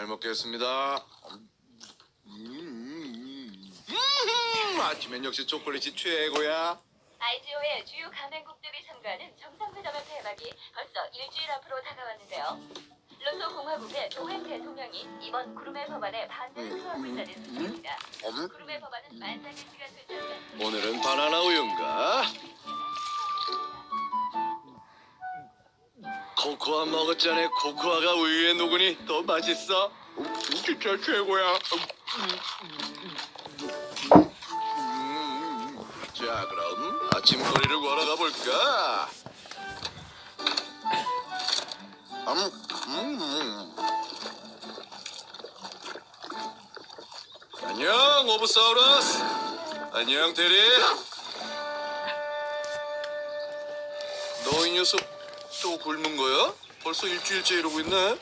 먹겠습니다. 음, 음, 아침엔 역시 초콜릿이 최고야. IGO의 주요 가맹국들이 참가하는 정상회담의 폐막이 벌써 일주일 앞으로 다가왔는데요. 로또 공화국의 노행 대통령이 이번 구름의 법안에 반대를 표하고 있다는 소식입니다. 음, 구름의 법안은 만장일 시간 되지 오늘은 바나나 우유인가? 코코아 먹었잖아. 코코아가 우유에 녹으니 더 맛있어. 음, 진짜 최고야. 음, 자, 그럼 아침 거리를 걸어 가 볼까? 음, 음. 안녕, 오브사우루스. 안녕, 테리. 너이 녀석 또 굶은 거야? 벌써 일주일째 이러고 있네.